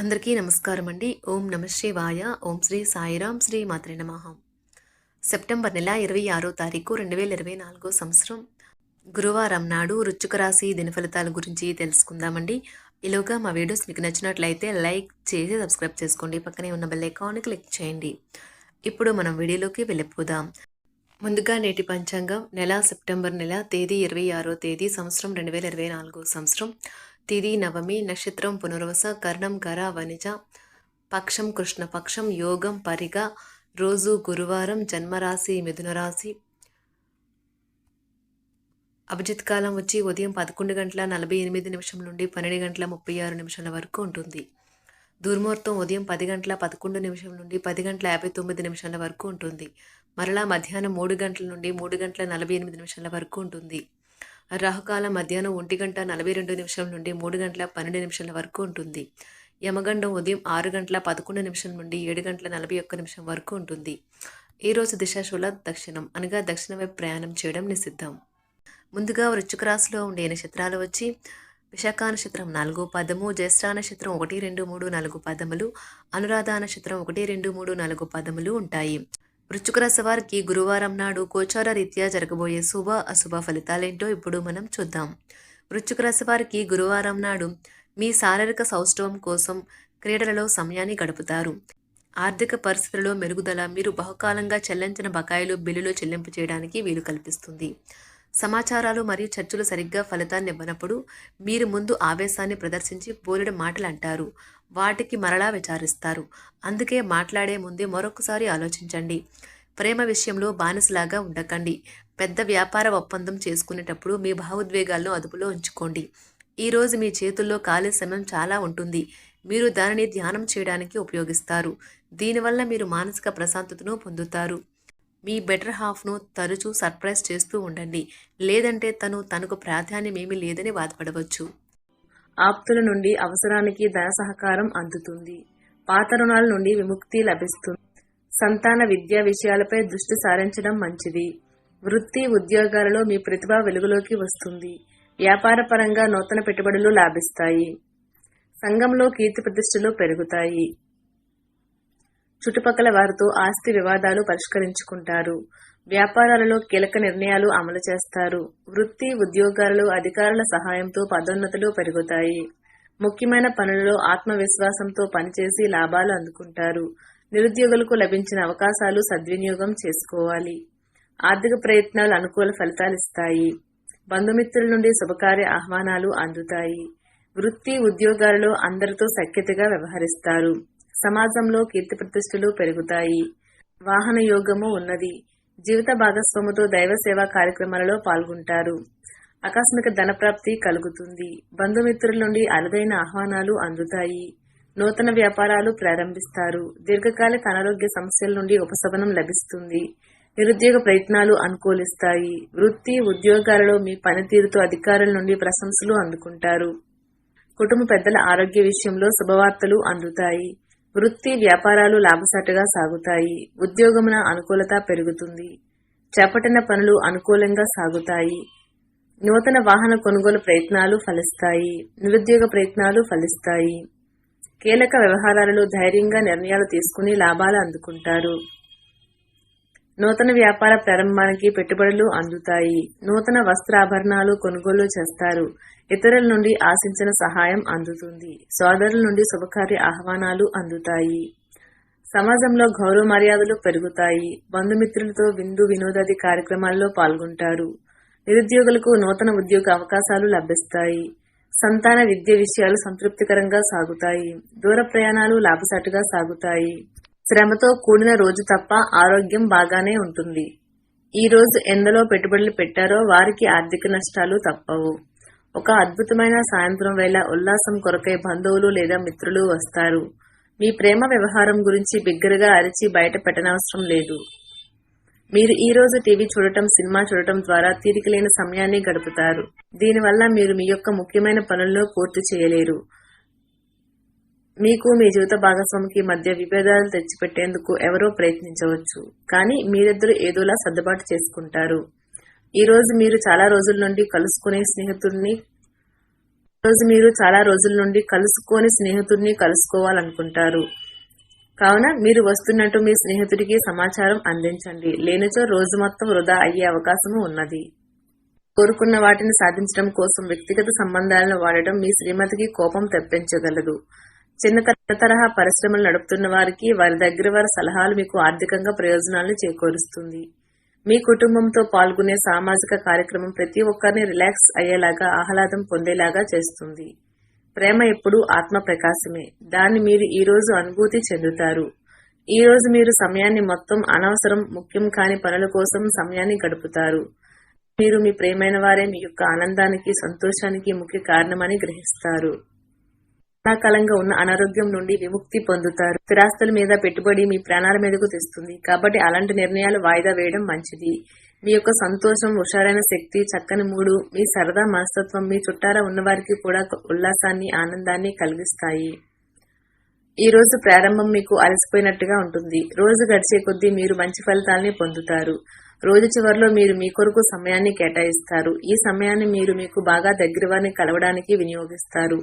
అందరికీ నమస్కారం అండి. ఓం నమ శివాయ. ఓం శ్రీ సాయిరాం శ్రీ మాత్రే నమః. సెప్టెంబర్ నెల ఇరవై ఆరో తారీఖు రెండు వేల ఇరవై నాలుగో సంవత్సరం. గురువారం నాడు రుచుక రాశి దినఫలితాల గురించి తెలుసుకుందామండి. ఇలాగా మా వీడియోస్ మీకు నచ్చినట్లయితే లైక్ చేసి సబ్స్క్రైబ్ చేసుకోండి. పక్కనే ఉన్న బెల్ ఐకాన్ని క్లిక్ చేయండి. ఇప్పుడు మనం వీడియోలోకి వెళ్ళిపోదాం. ముందుగా నేటి పంచాంగం. నెల సెప్టెంబర్ నెల తేదీ ఇరవై ఆరో తేదీ సంవత్సరం రెండు వేల ఇరవై నాలుగో సంవత్సరం. తిది నవమి నక్షత్రం పునర్వస కర్ణం గర వనిజ పక్షం కృష్ణపక్షం యోగం పరిగ రోజు గురువారం జన్మరాశి మిథునరాశి అభిజిత్ కాలం వచ్చి ఉదయం పదకొండు గంటల నలభై ఎనిమిది నిమిషం నుండి పన్నెండు గంటల ముప్పై ఆరు నిమిషాల వరకు ఉంటుంది. దుర్ముహూర్తం ఉదయం పది గంటల పదకొండు నిమిషం నుండి పది గంటల యాభై తొమ్మిది నిమిషాల వరకు ఉంటుంది. మరలా మధ్యాహ్నం మూడు గంటల నుండి మూడు గంటల నలభై ఎనిమిది నిమిషాల వరకు ఉంటుంది. రాహుకాలం మధ్యాహ్నం ఒంటి గంట నలభై రెండు నిమిషం నుండి మూడు గంటల పన్నెండు నిమిషాల వరకు ఉంటుంది. యమగండం ఉదయం ఆరు గంటల పదకొండు నిమిషం నుండి ఏడు గంటల నలభై ఒక్క నిమిషం వరకు ఉంటుంది. ఈ రోజు దిశాశూల దక్షిణం అనగా దక్షిణ వైపు ప్రయాణం చేయడం నిషిద్ధం. ముందుగా వృచ్చుక రాశిలో ఉండే నక్షత్రాలు వచ్చి విశాఖ నక్షత్రం నాలుగు పదము జ్యేష్ఠ నక్షత్రం ఒకటి రెండు మూడు నాలుగు పదములు అనురాధ నక్షత్రం ఒకటి రెండు మూడు నాలుగు పదములు ఉంటాయి. వృశ్చిక రాశి వారికి గురువారం నాడు గోచార రీత్యా జరగబోయే శుభ అశుభ ఫలితాలేంటో ఇప్పుడు మనం చూద్దాం. వృశ్చిక రాశి వారికి గురువారం నాడు మీ శారీరక సౌష్ఠవం కోసం క్రీడలలో సమయాన్ని గడుపుతారు. ఆర్థిక పరిస్థితులలో మెరుగుదల మీరు బహుకాలంగా చెల్లించిన బకాయిలు బిల్లులు చెల్లింపు చేయడానికి వీలు కల్పిస్తుంది. సమాచారాలు మరియు చర్చలు సరిగ్గా ఫలితాన్ని ఇవ్వనప్పుడు మీరు ముందు ఆవేశాన్ని ప్రదర్శించి బోలెడు మాటలు అంటారు. వాటికి మరలా విచారిస్తారు. అందుకే మాట్లాడే ముందే మరొకసారి ఆలోచించండి. ప్రేమ విషయంలో బానిసలాగా ఉండకండి. పెద్ద వ్యాపార ఒప్పందం చేసుకునేటప్పుడు మీ భావోద్వేగాలను అదుపులో ఉంచుకోండి. ఈరోజు మీ చేతుల్లో ఖాళీ సమయం చాలా ఉంటుంది. మీరు దానిని ధ్యానం చేయడానికి ఉపయోగిస్తారు. దీనివల్ల మీరు మానసిక ప్రశాంతతను పొందుతారు. మీ బెటర్ హాఫ్ను తరచూ సర్ప్రైజ్ చేస్తూ ఉండండి. లేదంటే తను తనకు ప్రాధాన్యమేమీ లేదని బాధపడవచ్చు. ఆప్తుల నుండి అవసరానికి ధన సహకారం అందుతుంది. పాత రుణాల నుండి విముక్తి లభిస్తుంది. సంతాన విద్యా విషయాలపై దృష్టి సారించడం మంచిది. వృత్తి ఉద్యోగాలలో మీ ప్రతిభ వెలుగులోకి వస్తుంది. వ్యాపార పరంగా నూతన పెట్టుబడులు లాభిస్తాయి. సంఘంలో కీర్తి ప్రతిష్టలు పెరుగుతాయి. చుట్టుపక్కల వారితో ఆస్తి వివాదాలు పరిష్కరించుకుంటారు. వ్యాపారాలలో కీలక నిర్ణయాలు అమలు చేస్తారు. వృత్తి ఉద్యోగాలలో అధికారుల సహాయంతో పదోన్నతులు పెరుగుతాయి. ముఖ్యమైన పనులలో ఆత్మవిశ్వాసంతో పనిచేసి లాభాలు అందుకుంటారు. నిరుద్యోగులకు లభించిన అవకాశాలు సద్వినియోగం చేసుకోవాలి. ఆర్థిక ప్రయత్నాలు అనుకూల ఫలితాలిస్తాయి బంధుమిత్రుల నుండి శుభకార్య ఆహ్వానాలు అందుతాయి. వృత్తి ఉద్యోగాలలో అందరితో సఖ్యతగా వ్యవహరిస్తారు. సమాజంలో కీర్తి ప్రతిష్టలు పెరుగుతాయి. వాహన యోగము ఉన్నది. జీవిత భాగస్వాముతో దైవ సేవా కార్యక్రమాలలో పాల్గొంటారు. ఆకస్మిక ధనప్రాప్తి కలుగుతుంది. బంధుమిత్రుల నుండి అరుదైన ఆహ్వానాలు అందుతాయి. నూతన వ్యాపారాలు ప్రారంభిస్తారు. దీర్ఘకాలిక అనారోగ్య సమస్యల నుండి ఉపశమనం లభిస్తుంది. నిరుద్యోగ ప్రయత్నాలు అనుకూలిస్తాయి. వృత్తి ఉద్యోగాలలో మీ పనితీరుతో అధికారుల నుండి ప్రశంసలు అందుకుంటారు. కుటుంబ పెద్దల ఆరోగ్య విషయంలో శుభవార్తలు అందుతాయి. వృత్తి వ్యాపారాలు లాభసాటగా సాగుతాయి. ఉద్యోగమున అనుకూలత పెరుగుతుంది. చేపట్టిన పనులు అనుకూలంగా సాగుతాయి. నూతన వాహన కొనుగోలు ప్రయత్నాలు ఫలిస్తాయి. నిరుద్యోగ ప్రయత్నాలు ఫలిస్తాయి. కీలక వ్యవహారాలలో ధైర్యంగా నిర్ణయాలు తీసుకుని లాభాలు అందుకుంటారు. నూతన వ్యాపార ప్రారంభానికి పెట్టుబడులు అందుతాయి. నూతన వస్త్రాభరణాలు కొనుగోలు చేస్తారు. ఇతరుల నుండి ఆశించిన సహాయం అందుతుంది. సోదరుల నుండి శుభకార్య ఆహ్వానాలు అందుతాయి. సమాజంలో గౌరవ మర్యాదలు పెరుగుతాయి. బంధుమిత్రులతో విందు వినోదాది కార్యక్రమాల్లో పాల్గొంటారు. నిరుద్యోగులకు నూతన ఉద్యోగ అవకాశాలు లభిస్తాయి. సంతాన విద్య విషయాలు సంతృప్తికరంగా సాగుతాయి. దూర ప్రయాణాలు లాభసాటుగా సాగుతాయి. శ్రమతో కూడిన రోజు తప్ప ఆరోగ్యం బాగానే ఉంటుంది. ఈ రోజు ఎందలో పెట్టుబడులు పెట్టారో వారికి ఆర్థిక నష్టాలు తప్పవు. ఒక అద్భుతమైన సాయంత్రం వేళ ఉల్లాసం కొరకై బంధువులు లేదా మిత్రులు వస్తారు. మీ ప్రేమ వ్యవహారం గురించి బిగ్గరగా అరిచి బయట పెట్టనవసరం లేదు. మీరు ఈ రోజు టీవీ చూడటం సినిమా చూడటం ద్వారా తీరికలేని సమయాన్ని గడుపుతారు. దీనివల్ల మీరు మీ యొక్క ముఖ్యమైన పనులను పూర్తి చేయలేరు. మీకు మీ జీవిత భాగస్వామికి మధ్య విభేదాలు తెచ్చిపెట్టేందుకు ఎవరో ప్రయత్నించవచ్చు. కానీ మీరిద్దరు ఏదోలా సర్దుబాటు చేసుకుంటారు. ఈ రోజు మీరు చాలా రోజుల నుండి కలుసుకునే స్నేహితుడిని రోజు మీరు చాలా రోజుల నుండి కలుసుకోని స్నేహితుడిని కలుసుకోవాలనుకుంటారు. కావున మీరు వస్తున్నట్టు మీ స్నేహితుడికి సమాచారం అందించండి. లేనిచో రోజు మొత్తం వృధా అయ్యే అవకాశము ఉన్నది. కోరుకున్న వాటిని సాధించడం కోసం వ్యక్తిగత సంబంధాలను వాడటం మీ శ్రీమతికి కోపం తెప్పించగలదు. చిన్న తరహా పరిశ్రమలు నడుపుతున్న వారికి వారి దగ్గర వారి సలహాలు మీకు ఆర్థికంగా ప్రయోజనాలను చేకూరుస్తుంది. మీ కుటుంబంతో పాల్గొనే సామాజిక కార్యక్రమం ప్రతి ఒక్కరిని రిలాక్స్ అయ్యేలాగా ఆహ్లాదం పొందేలాగా చేస్తుంది. ప్రేమ ఎప్పుడూ ఆత్మ ప్రకాశమే దాన్ని మీరు ఈ రోజు అనుభూతి చెందుతారు. ఈ రోజు మీరు సమయాన్ని మొత్తం అనవసరం ముఖ్యం కాని పనుల కోసం సమయాన్ని గడుపుతారు. మీరు మీ ప్రేమైన వారే మీ యొక్క ఆనందానికి సంతోషానికి ముఖ్య కారణమని గ్రహిస్తారు. కాలంగా ఉన్న అనారోగ్యం నుండి విముక్తి పొందుతారు. స్థిరాస్తుల మీద పెట్టుబడి మీ ప్రాణాల మీదకు తెస్తుంది. కాబట్టి అలాంటి నిర్ణయాలు వాయిదా వేయడం మంచిది. మీ యొక్క సంతోషం హుషారైన శక్తి చక్కని మూడు మీ సరదా మనస్తత్వం మీ చుట్టారా ఉన్నవారికి కూడా ఉల్లాసాన్ని ఆనందాన్ని కలిగిస్తాయి. ఈ రోజు ప్రారంభం మీకు అలసిపోయినట్టుగా ఉంటుంది. రోజు గడిచే కొద్దీ మీరు మంచి ఫలితాల్ని పొందుతారు. రోజు చివరిలో మీరు మీ కొరకు సమయాన్ని కేటాయిస్తారు. ఈ సమయాన్ని మీరు మీకు బాగా దగ్గర వారిని కలవడానికి వినియోగిస్తారు.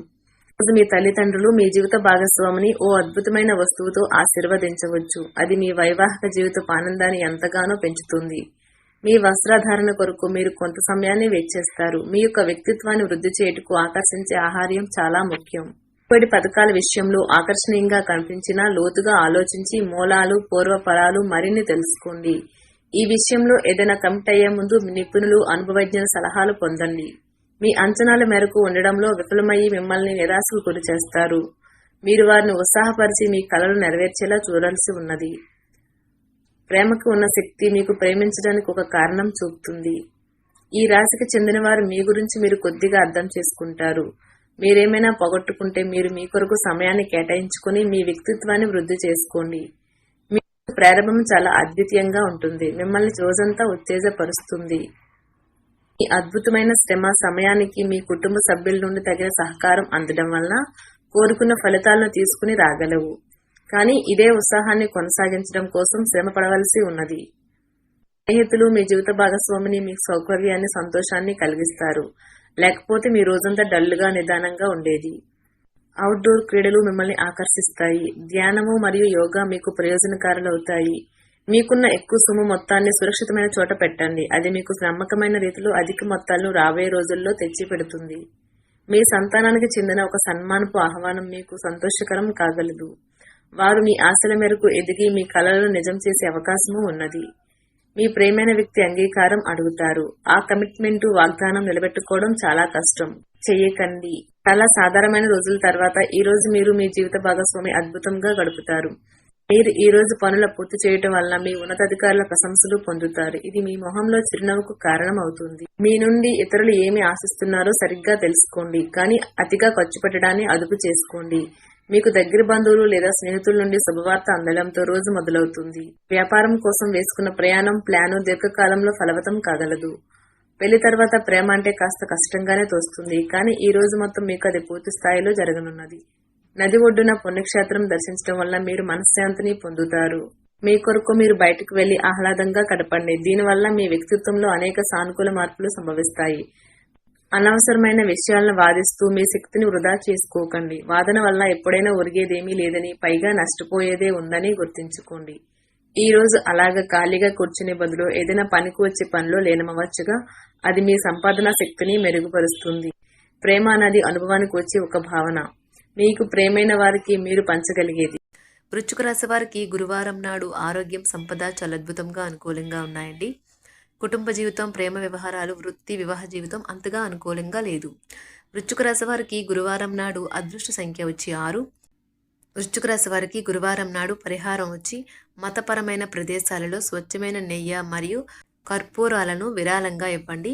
రోజు మీ తల్లిదండ్రులు మీ జీవిత భాగస్వామిని ఓ అద్భుతమైన వస్తువుతో ఆశీర్వదించవచ్చు. అది మీ వైవాహిక జీవితపు ఆనందాన్ని ఎంతగానో పెంచుతుంది. మీ వస్త్రధారణ కొరకు మీరు కొంత సమయాన్ని వెచ్చేస్తారు మీ యొక్క వ్యక్తిత్వాన్ని వృద్ధి చేయుటకు ఆకర్షించే ఆహార్యం చాలా ముఖ్యం. ఇప్పటి పథకాల విషయంలో ఆకర్షణీయంగా కనిపించినా లోతుగా ఆలోచించి మూలాలు పూర్వపరాలు మరిన్ని తెలుసుకోండి. ఈ విషయంలో ఏదైనా కమిట్ అయ్యే ముందు మీ నిపుణులు అనుభవజ్ఞ సలహాలు పొందండి. మీ అంచనాల మేరకు ఉండడంలో విఫలమయ్యి మిమ్మల్ని నిరాశకు గురి చేస్తారు. మీరు వారిని ఉత్సాహపరిచి మీ కళలు నెరవేర్చేలా చూడాల్సి ఉన్నది. ప్రేమకు ఉన్న శక్తి మీకు ప్రేమించడానికి ఒక కారణం చూపుతుంది. ఈ రాశికి చెందిన వారు మీ గురించి మీరు కొద్దిగా అర్థం చేసుకుంటారు. మీరేమైనా పొగట్టుకుంటే మీరు మీ కొరకు సమయాన్ని కేటాయించుకుని మీ వ్యక్తిత్వాన్ని వృద్ధి చేసుకోండి. మీ ప్రారంభం చాలా అద్వితీయంగా ఉంటుంది. మిమ్మల్ని రోజంతా ఉత్తేజపరుస్తుంది. ఈ అద్భుతమైన శ్రమ సమయానికి మీ కుటుంబ సభ్యుల నుండి తగిన సహకారం అందడం వలన కోరుకున్న ఫలితాలను తీసుకుని రాగలవు. కానీ ఇదే ఉత్సాహాన్ని కొనసాగించడం కోసం శ్రమ పడవలసి ఉన్నది. స్నేహితులు మీ జీవిత భాగస్వామిని మీకు సౌకర్యాన్ని సంతోషాన్ని కలిగిస్తారు. లేకపోతే మీ రోజంతా డల్గా నిదానంగా ఉండేది. అవుట్డోర్ క్రీడలు మిమ్మల్ని ఆకర్షిస్తాయి. ధ్యానము మరియు యోగా మీకు ప్రయోజనకారులవుతాయి. మీకున్న ఎక్కువ సొమ్ము మొత్తాన్ని సురక్షితమైన చోట పెట్టండి. అది మీకు నమ్మకమైన రీతిలో అధిక మొత్తాలను రాబోయే రోజుల్లో తెచ్చి పెడుతుంది. మీ సంతానానికి చెందిన ఒక సన్మానపు ఆహ్వానం మీకు సంతోషకరం కాగలదు. వారు మీ ఆశల మేరకు ఎదిగి మీ కలలను నిజం చేసే అవకాశము ఉన్నది. మీ ప్రేమైన వ్యక్తి అంగీకారం అడుగుతారు. ఆ కమిట్మెంట్ వాగ్దానం నిలబెట్టుకోవడం చాలా కష్టం. చెయ్యకండి చాలా సాధారణమైన రోజుల తర్వాత ఈ రోజు మీరు మీ జీవిత భాగస్వామి అద్భుతంగా గడుపుతారు. మీరు ఈ రోజు పనుల పూర్తి చేయటం వల్ల మీ ఉన్నతాధికారుల ప్రశంసలు పొందుతారు. ఇది మీ మొహంలో చిరునవ్వుకు కారణం అవుతుంది మీ నుండి ఇతరులు ఏమి ఆశిస్తున్నారో సరిగ్గా తెలుసుకోండి. కానీ అతిగా ఖర్చు పెట్టడాన్ని అదుపు చేసుకోండి. మీకు దగ్గర బంధువులు లేదా స్నేహితుల నుండి శుభవార్త అందడంతో రోజు మొదలవుతుంది. వ్యాపారం కోసం వేసుకున్న ప్రయాణం ప్లాను దీర్ఘకాలంలో ఫలవతం కాగలదు. పెళ్ళి తర్వాత ప్రేమ అంటే కాస్త కష్టంగానే తోస్తుంది. కానీ ఈ రోజు మొత్తం మీకు అది పూర్తి స్థాయిలో జరగనున్నది. నది ఒడ్డున పుణ్యక్షేత్రం దర్శించడం వల్ల మీరు మనశ్శాంతిని పొందుతారు. మీ కొరకు మీరు బయటకు వెళ్ళి ఆహ్లాదంగా గడపండి దీనివల్ల మీ వ్యక్తిత్వంలో అనేక సానుకూల మార్పులు సంభవిస్తాయి. అనవసరమైన విషయాలను వాదిస్తూ మీ శక్తిని వృధా చేసుకోకండి. వాదన వల్ల ఎప్పుడైనా ఒరిగేదేమీ లేదని పైగా నష్టపోయేదే ఉందని గుర్తుంచుకోండి. ఈ రోజు అలాగ ఖాళీగా కూర్చునే బదులు ఏదైనా పనికి వచ్చే పనిలో లేనమవచ్చుగా అది మీ సంపాదన శక్తిని మెరుగుపరుస్తుంది. ప్రేమ అనేది అనుభవానికి వచ్చే ఒక భావన. మీకు ప్రేమైన వారికి మీరు పంచగలిగేది. వృశ్చిక రాశి వారికి గురువారం నాడు ఆరోగ్యం సంపద చాలా అద్భుతంగా అనుకూలంగా ఉన్నాయండి. కుటుంబ జీవితం ప్రేమ వ్యవహారాలు వృత్తి వివాహ జీవితం అంతగా అనుకూలంగా లేదు. వృశ్చిక రాశి వారికి గురువారం నాడు అదృష్ట సంఖ్య వచ్చి ఆరు. వృశ్చిక రాశి వారికి గురువారం నాడు పరిహారం వచ్చి మతపరమైన ప్రదేశాలలో స్వచ్ఛమైన నెయ్యి మరియు కర్పూరాలను విరాళంగా ఇవ్వండి.